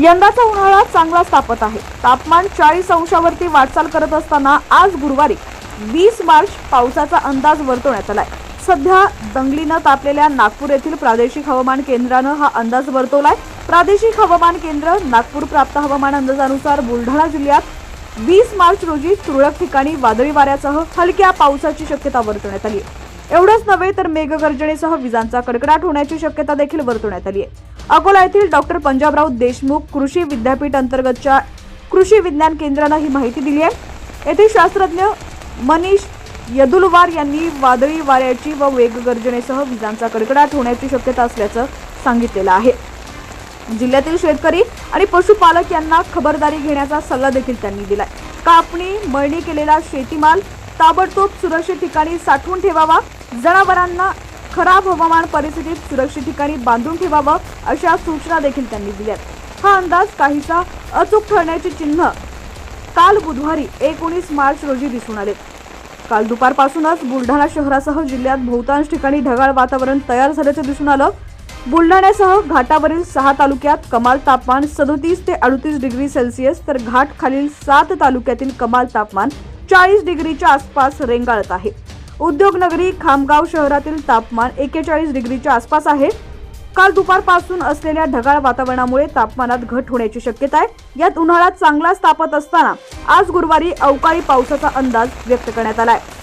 यंदाचा उन्हाळा चांगलाच तापत आहे. तापमान चाळीस अंशावरती वाटचाल करत असताना आज गुरुवारी वीस मार्च पावसाचा अंदाज वर्तवण्यात आलाय. सध्या दंगलीनं तापलेल्या नागपूर येथील प्रादेशिक हवामान केंद्रानं हा अंदाज वर्तवलाय. प्रादेशिक हवामान केंद्र नागपूर प्राप्त हवामान अंदाजानुसार बुलढाणा जिल्ह्यात वीस मार्च रोजी तुरळक ठिकाणी वादळी वाऱ्यासह हलक्या पावसाची शक्यता वर्तवण्यात आली आहे. एवढंच नव्हे तर मेघगर्जनेसह विजांचा कडकडाट होण्याची शक्यता देखील वर्तवण्यात आली आहे. अकोला येथील डॉक्टर पंजाबराव देशमुख कृषी विद्यापीठ अंतर्गतच्या कृषी विज्ञान केंद्रानं ही माहिती दिली आहे. येथील शास्त्रज्ञ मनीष यदुलवार यांनी वादळी वाऱ्याची व वेगगर्जनेसह विजांचा कडकडाट होण्याची शक्यता असल्याचं सांगितलेलं आहे. जिल्ह्यातील शेतकरी आणि पशुपालक यांना खबरदारी घेण्याचा सल्ला देखील त्यांनी दिलाय. कापणी मळणी केलेला शेतीमाल ताबडतोब सुरक्षित ठिकाणी साठवून ठेवावा. जनावरांना खराब हवामान परिस्थितीत सुरक्षित ठिकाणी बांधून ठेवावं अशा सूचना देखील त्यांनी दिल्या हा अंदाज काहीसा अचूक ठरण्याची चिन्ह काल बुधवारी एकोणीस मार्च रोजी दिसून आले. काल दुपारपासूनच बुलढाणा शहरासह जिल्ह्यात बहुतांश ठिकाणी ढगाळ वातावरण तयार झाल्याचं दिसून आलं. बुलढाण्यासह घाटावरील सहा तालुक्यात कमाल तापमान सदोतीस ते अडतीस डिग्री सेल्सिअस तर घाट खालील सात तालुक्यातील कमाल तापमान चाळीस डिग्रीच्या आसपास रेंगाळत आहे. उद्योगनगरी खामगाव शहरातील तापमान एकेचाळीस डिग्रीच्या आसपास आहे. काल दुपारपासून असलेल्या ढगाळ वातावरणामुळे तापमानात घट होण्याची शक्यता आहे. यात उन्हाळा चांगलाच तापत असताना आज गुरुवारी अवकाळी पावसाचा अंदाज व्यक्त करण्यात आला आहे.